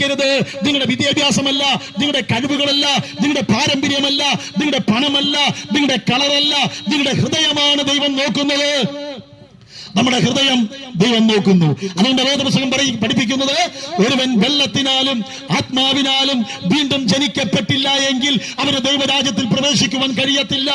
ചിന്തിക്കരുത് നിങ്ങളുടെ വിദ്യാഭ്യാസമല്ല നിങ്ങളുടെ കഴിവുകളല്ല നിങ്ങളുടെ പാരമ്പര്യമല്ല നിങ്ങളുടെ പണമല്ല നിങ്ങളുടെ കളറല്ല നിങ്ങളുടെ ഹൃദയമാണ് ദൈവം നോക്കുന്നത്. നമ്മുടെ ഹൃദയം ദൈവം നോക്കുന്നു. അതുകൊണ്ട് വേദപുസ്തകം പറയും പഠിപ്പിക്കുന്നത് ഒരുവൻ വെള്ളത്തിനാലും ആത്മാവിനാലും വീണ്ടും ജനിക്കപ്പെട്ടില്ല എങ്കിൽ അവന് ദൈവരാജ്യത്തിൽ പ്രവേശിക്കുവാൻ കഴിയത്തില്ല.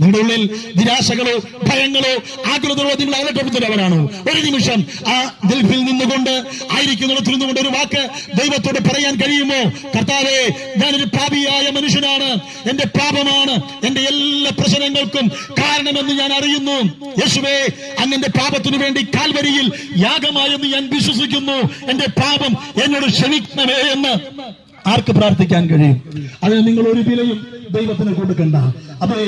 നിങ്ങളുടെ ഉള്ളിൽ നിരാശകളോ ഭയങ്ങളോ ആകുലതകളോ നിങ്ങൾ അകറ്റപ്പെടുന്നവരാണോ ഒരു നിമിഷം ആ ദിൽഫിൽ നിന്നുകൊണ്ട് ആയിരിക്കുന്നിടത്തിൽ നിന്നുകൊണ്ട് ഒരു വാക്ക് ദൈവത്തോട് പറയാൻ കഴിയുമോ? കർത്താവേ ഞാനൊരു പാപിയായ മനുഷ്യനാണ്. എന്റെ പാപമാണ്. എന്റെ എല്ലാ പ്രശ്നങ്ങൾക്കും കാരണമെന്ന് ഞാൻ അറിയുന്നു. യേശുവേ അങ്ങന്റെ പാപത്തിനു വേണ്ടി കാൽവരിയിൽ യാഗമായെന്ന് ഞാൻ വിശ്വസിക്കുന്നു. എന്റെ പാപം എന്നോട് ക്ഷമിക്കണമേ എന്ന് ആർക്ക് പ്രാർത്ഥിക്കാൻ കഴിയും? അതിന് നിങ്ങൾ ഒരു വിലയും ദൈവത്തിന് കൊടുക്കണ്ട. അതെ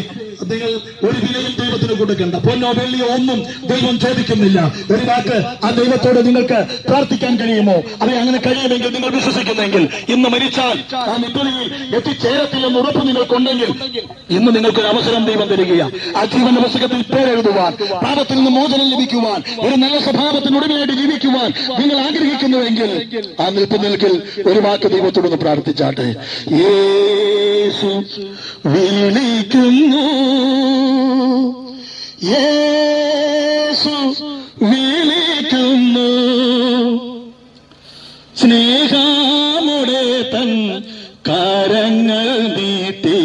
നിങ്ങൾ ഒരു വിലയും ദൈവത്തിന് കൊടുക്കണ്ട. പൊന്നോ വെള്ളിയോ ഒന്നും ദൈവം ചോദിക്കുന്നില്ല. ഒരു വാക്ക് ആ ദൈവത്തോട് നിങ്ങൾക്ക് പ്രാർത്ഥിക്കാൻ കഴിയുമോ? അതെ അങ്ങനെ കഴിയുമെങ്കിൽ നിങ്ങൾ വിശ്വസിക്കുന്നെങ്കിൽ ഇന്ന് മരിച്ചാൽ ആ നിത്യതയിൽ എത്തിച്ചേരത്തില്ലെന്ന് ഉറപ്പ് നിങ്ങൾക്കുണ്ടെങ്കിൽ ഇന്ന് നിങ്ങൾക്ക് ഒരു അവസരം ദൈവം തരികയാണ്. ആ ജീവന്റെ പുസ്തകത്തിൽ പേരെഴുതുവാൻ പാപത്തിൽ നിന്ന് മോചനം ലഭിക്കുവാൻ ഒരു നല്ല സ്വഭാവത്തിനുടമയായിട്ട് ജീവിക്കുവാൻ നിങ്ങൾ ആഗ്രഹിക്കുന്നുവെങ്കിൽ ആ നിൽപ്പ് നിൽക്കിൽ ഒരു വാക്ക് ദൈവത്തോടൊന്ന് പ്രാർത്ഥിച്ചാട്ടെ. യേശു വിളിക്കുന്നു. യേശു വിളിക്കുന്നു. സ്നേഹമുടെ തൻ കരങ്ങൾ നീട്ടി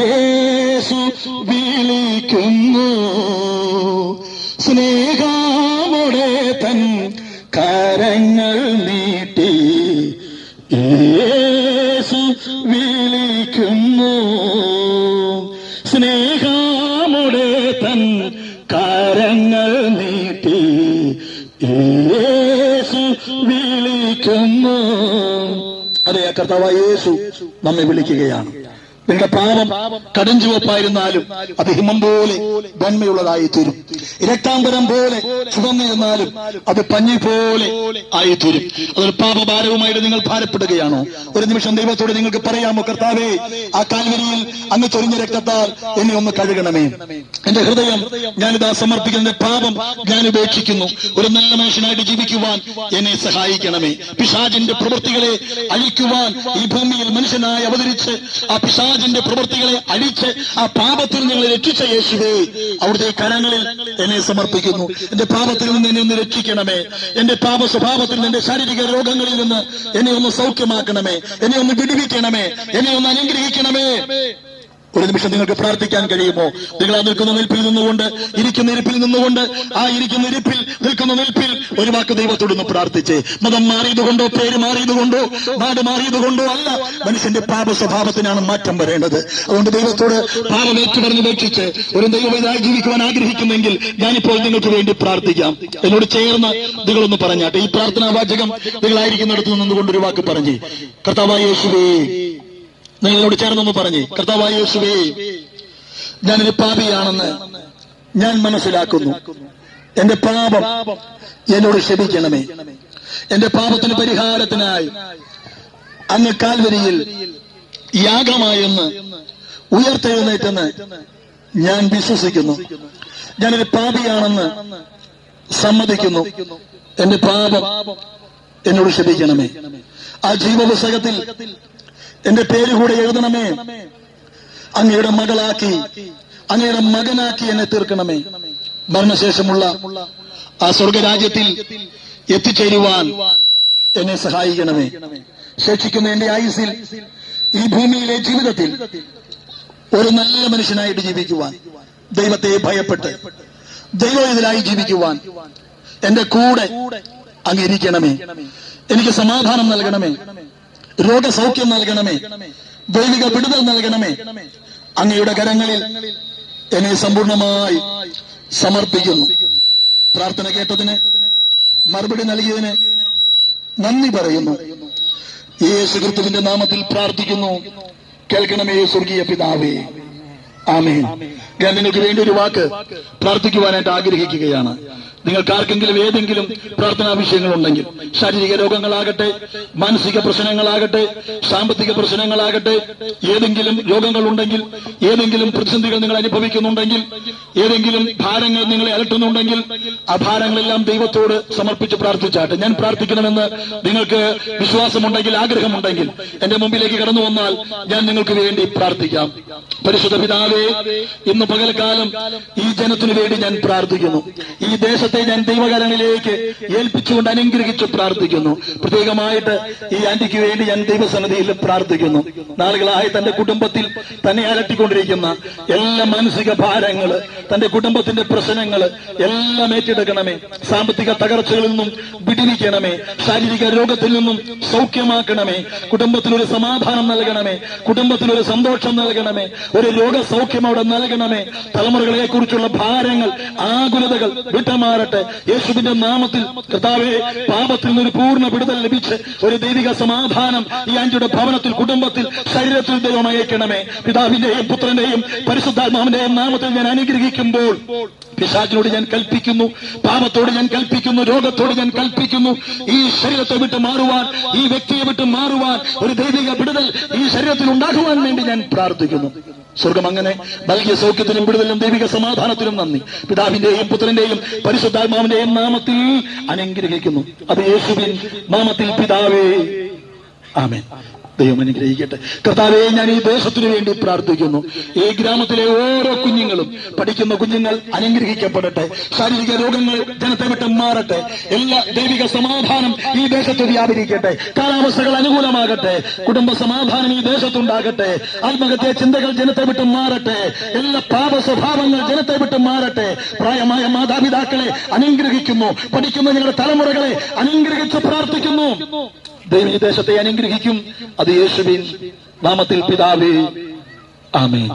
യേശു വിളിക്കുന്നു. സ്നേഹമുടെ തൻ കരങ്ങൾ വിളിക്കുന്നു അതെ കർത്താവ് യേശു നമ്മെ വിളിക്കുകയാണ്. നിങ്ങളുടെ പാപം കടഞ്ചുവപ്പായിരുന്നാലും അത് ഹിമം പോലെ വെണ്മയുള്ളതായി തീരും. രക്താംബരം പോലെ ചുവന്നിരുന്നാലും അത് പഞ്ഞി പോലെ ആയി തീരും അതൊരു പാപഭാരവുമായിട്ട് നിങ്ങൾ ഭാരപ്പെടുകയാണോ? ഒരു നിമിഷം ദൈവത്തോട് നിങ്ങൾക്ക് പറയാമോ കർത്താവേ ആ കാൽവരിയിൽ അങ്ങ് ചൊരിഞ്ഞ രക്തത്താൽ എന്നെ ഒന്ന് കഴുകണമേ. എന്റെ ഹൃദയം ഞാനിതാ സമർപ്പിക്കുന്ന പാപം ഞാൻ ഉപേക്ഷിക്കുന്നു. ഒരു നല്ല മനുഷ്യനായിട്ട് ജീവിക്കുവാൻ എന്നെ സഹായിക്കണമേ. പിശാജിന്റെ പ്രവൃത്തികളെ അഴിക്കുവാൻ ഈ ഭൂമിയിൽ മനുഷ്യനായി അവതരിച്ച് ആ പിശാചിന്റെ പ്രവൃത്തികളെ അഴിച്ച് ആ പാപത്തിൽ ഞങ്ങളെ രക്ഷിച്ച യേശുവേ അവിടുത്തെ കരങ്ങളിൽ എന്നെ സമർപ്പിക്കുന്നു. എന്റെ പാപത്തിൽ നിന്ന് എന്നെ ഒന്ന് രക്ഷിക്കണമേ. എന്റെ പാപ സ്വഭാവത്തിൽ നിന്ന് എന്റെ ശാരീരിക രോഗങ്ങളിൽ നിന്ന് എന്നെ ഒന്ന് സൗഖ്യമാക്കണമേ. എന്നെ ഒന്ന് വിടുവിക്കണമേ. എന്നെ ഒന്ന് അനുഗ്രഹിക്കണമേ. ഒരു നിമിഷം നിങ്ങൾക്ക് പ്രാർത്ഥിക്കാൻ കഴിയുമോ? നിങ്ങൾ ആ നിൽക്കുന്ന നിൽപ്പിൽ നിന്നുകൊണ്ട് ഇരിക്കുന്ന ഇരിപ്പിൽ നിന്നുകൊണ്ട് ആ ഇരിക്കുന്ന ഇരിപ്പിൽ നിൽക്കുന്ന നിൽപ്പിൽ ഒരു വാക്ക് ദൈവത്തോടൊന്ന് പ്രാർത്ഥിച്ചേ. മതം മാറിയതുകൊണ്ടോ പേര് മാറിയതുകൊണ്ടോ നാട് മാറിയതുകൊണ്ടോ അല്ല മനുഷ്യന്റെ പാപ സ്വഭാവത്തിനാണ് മാറ്റം വരേണ്ടത്. അതുകൊണ്ട് ദൈവത്തോട് പാപം ഏറ്റുപറഞ്ഞ് ഉപേക്ഷിച്ച് ഒരു ദൈവമായി ജീവിക്കുവാൻ ആഗ്രഹിക്കുന്നെങ്കിൽ ഞാനിപ്പോൾ നിങ്ങൾക്ക് വേണ്ടി പ്രാർത്ഥിക്കാം. എന്നോട് ചേർന്ന് നിങ്ങളൊന്ന് പറഞ്ഞാട്ടെ. ഈ പ്രാർത്ഥനാ വാചകം നിങ്ങളായിരിക്കുന്നിടത്ത് നിന്നുകൊണ്ട് ഒരു വാക്ക് പറഞ്ഞേ. കർത്താവായ യേശുവേ നിങ്ങളോട് ചേർന്നൊന്ന് പറഞ്ഞേ. കർത്താവായ യേശുവേ ഞാനൊരു പാപിയാണെന്ന് ഞാൻ മനസ്സിലാക്കുന്നു. എന്റെ പാപം എന്നോട് ക്ഷമിക്കണമേ. എന്റെ പാപത്തിന് പരിഹാരത്തിനായി അങ്ങ് കാൽവരിയിൽ യാഗമായെന്ന് ഉയർത്തെഴുന്നേറ്റെന്ന് ഞാൻ വിശ്വസിക്കുന്നു. ഞാനൊരു പാപിയാണെന്ന് സമ്മതിക്കുന്നു. എന്റെ പാപം എന്നോട് ക്ഷമിക്കണമേ. ആ ജീവപുസ്തകത്തിൽ എന്റെ പേര് കൂടെ എഴുതണമേ. അങ്ങയുടെ മകളാക്കി അങ്ങയുടെ മകനാക്കി എന്നെ തീർക്കണമേ. മരണശേഷമുള്ള ആ സ്വർഗരാജ്യത്തിൽ എത്തിച്ചേരുവാൻ എന്നെ സഹായിക്കണമേ. ശേഷിക്കുന്ന എന്റെ ആയുസിൽ ഈ ഭൂമിയിലെ ജീവിതത്തിൽ ഒരു നല്ല മനുഷ്യനായിട്ട് ജീവിക്കുവാൻ ദൈവത്തെ ഭയപ്പെട്ട് ദൈവത്തിലായി ജീവിക്കുവാൻ എന്റെ കൂടെ അങ്ങിരിക്കണമേ എനിക്ക് സമാധാനം നൽകണമേ. രോഗസൗഖ്യം നൽകണമേ. ദൈവിക വിടുതൽ നൽകണമേ. അങ്ങയുടെ കരങ്ങളിൽ എന്നെ സമ്പൂർണമായി സമർപ്പിക്കുന്നു. പ്രാർത്ഥന കേട്ടതിന് മറുപടി നൽകിയതിന് നന്ദി പറയുന്നു. യേശു ക്രിസ്തുവിന്റെ നാമത്തിൽ പ്രാർത്ഥിക്കുന്നു. കേൾക്കണമേ സ്വർഗീയ പിതാവേ. ആമേൻ. ഞാൻ നിങ്ങൾക്ക് വേണ്ടി ഒരു വാക്ക് പ്രാർത്ഥിക്കുവാനായിട്ട് ആഗ്രഹിക്കുകയാണ്. നിങ്ങൾക്ക് ആർക്കെങ്കിലും ഏതെങ്കിലും പ്രാർത്ഥനാ വിഷയങ്ങളുണ്ടെങ്കിൽ ശാരീരിക രോഗങ്ങളാകട്ടെ മാനസിക പ്രശ്നങ്ങളാകട്ടെ സാമ്പത്തിക പ്രശ്നങ്ങളാകട്ടെ ഏതെങ്കിലും രോഗങ്ങൾ ഉണ്ടെങ്കിൽ ഏതെങ്കിലും പ്രതിസന്ധികൾ നിങ്ങൾ അനുഭവിക്കുന്നുണ്ടെങ്കിൽ ഏതെങ്കിലും ഭാരങ്ങൾ നിങ്ങളെ അലട്ടുന്നുണ്ടെങ്കിൽ ആ ഭാരങ്ങളെല്ലാം ദൈവത്തോട് സമർപ്പിച്ച് പ്രാർത്ഥിച്ചാട്ടെ. ഞാൻ പ്രാർത്ഥിക്കണമെന്ന് നിങ്ങൾക്ക് വിശ്വാസമുണ്ടെങ്കിൽ ആഗ്രഹമുണ്ടെങ്കിൽ എന്റെ മുമ്പിലേക്ക് കടന്നു വന്നാൽ ഞാൻ നിങ്ങൾക്ക് വേണ്ടി പ്രാർത്ഥിക്കാം. പരിശുദ്ധ പിതാവേ ഇന്ന് പകൽക്കാലം ഈ ജനത്തിനു വേണ്ടി ഞാൻ പ്രാർത്ഥിക്കുന്നു. ഈ ദേശത്തെ ഞാൻ ദൈവകരങ്ങളിലേക്ക് ഏൽപ്പിച്ചുകൊണ്ട് അനുഗ്രഹിച്ച് പ്രാർത്ഥിക്കുന്നു. പ്രത്യേകമായിട്ട് ഈ ആന്റിക്ക് വേണ്ടി ഞാൻ ദൈവസന്നിധിയിൽ പ്രാർത്ഥിക്കുന്നു. നാളുകളായി തന്റെ കുടുംബത്തിൽ തന്നെ അലട്ടിക്കൊണ്ടിരിക്കുന്ന എല്ലാ മാനസിക ഭാരങ്ങൾ തന്റെ കുടുംബത്തിന്റെ പ്രശ്നങ്ങൾ എല്ലാം ഏറ്റെടുക്കണമേ സാമ്പത്തിക തകർച്ചകളിൽ നിന്നും വിടിവിക്കണമേ. ശാരീരിക രോഗത്തിൽ നിന്നും സൗഖ്യമാക്കണമേ. കുടുംബത്തിനൊരു സമാധാനം നൽകണമേ. കുടുംബത്തിനൊരു സന്തോഷം നൽകണമേ. ഒരു രോഗസൗഖ്യം അവിടെ നൽകണമേ. തലമുറകളെ കുറിച്ചുള്ള ഭാരങ്ങൾ ആകുലതകൾ വിട്ടമാറട്ടെ. യേശുവിന്റെ നാമത്തിൽ കർത്താവെ പാപത്തിൽ നിന്നൊരു പൂർണ വിടുതൽ ലഭിച്ച് ഒരു ദൈവിക സമാധാനം ഈ ആന്റിയുടെ ഭവനത്തിൽ കുടുംബത്തിൽ ശരീരത്തിൽ ദൈവം അയക്കണമേ. പിതാവിന്റെയും പുത്രന്റെയും പരിശുദ്ധാത്മാവിന്റെയും നാമത്തിൽ ഞാൻ അനുഗ്രഹിക്കുമ്പോൾ പിശാചിനോട് ഞാൻ കൽപ്പിക്കുന്നു പാപത്തോട് ഞാൻ കൽപ്പിക്കുന്നു രോഗത്തോട് ഞാൻ കൽപ്പിക്കുന്നു. ഈ ശരീരത്തെ വിട്ട് മാറുവാൻ ഈ വ്യക്തിയെ വിട്ട് മാറുവാൻ ഒരു ദൈവിക വിടുതൽ ഈ ശരീരത്തിൽ ഉണ്ടാകുവാൻ വേണ്ടി ഞാൻ പ്രാർത്ഥിക്കുന്നു. സ്വർഗം അങ്ങനെ നൽകിയ സൗഖ്യത്തിനും വിടുതലും ദൈവിക സമാധാനത്തിനും നന്ദി. പിതാവിന്റെയും പുത്രന്റെയും പരിശുദ്ധാത്മാവിന്റെയും നാമത്തിൽ അനുഗ്രഹിക്കുന്നു. അത് യേശുവിൻ നാമത്തിൽ പിതാവേ ആമേൻ. ദൈവം അനുഗ്രഹിക്കട്ടെ. കർത്താവെ ഞാൻ ഈ ദേശത്തിനു വേണ്ടി പ്രാർത്ഥിക്കുന്നു. ഈ ഗ്രാമത്തിലെ ഓരോ കുഞ്ഞുങ്ങളും പഠിക്കുന്ന കുഞ്ഞുങ്ങൾ അനുഗ്രഹിക്കപ്പെടട്ടെ. ശാരീരിക രോഗങ്ങൾ ജനത്തെ വിട്ട് മാറട്ടെ. എല്ലാ ദൈവിക സമാധാനം ഈ ദേശത്ത് വ്യാപരിക്കട്ടെ. കാലാവസ്ഥകൾ അനുകൂലമാകട്ടെ. കുടുംബ സമാധാനം ഈ ദേശത്തുണ്ടാകട്ടെ. ആത്മഹത്യ ചിന്തകൾ ജനത്തെ വിട്ട് മാറട്ടെ. എല്ലാ പാപ സ്വഭാവങ്ങൾ ജനത്തെ വിട്ട് മാറട്ടെ. പ്രായമായ മാതാപിതാക്കളെ അനുഗ്രഹിക്കുന്നു. പഠിക്കുന്ന ഞങ്ങളുടെ തലമുറകളെ അനുഗ്രഹിച്ച് പ്രാർത്ഥിക്കുന്നു. ദൈവം ദേശത്തെ അനുഗ്രഹിക്കും. അത് യേശുവിൻ നാമത്തിൽ പിതാവേ. ആമേ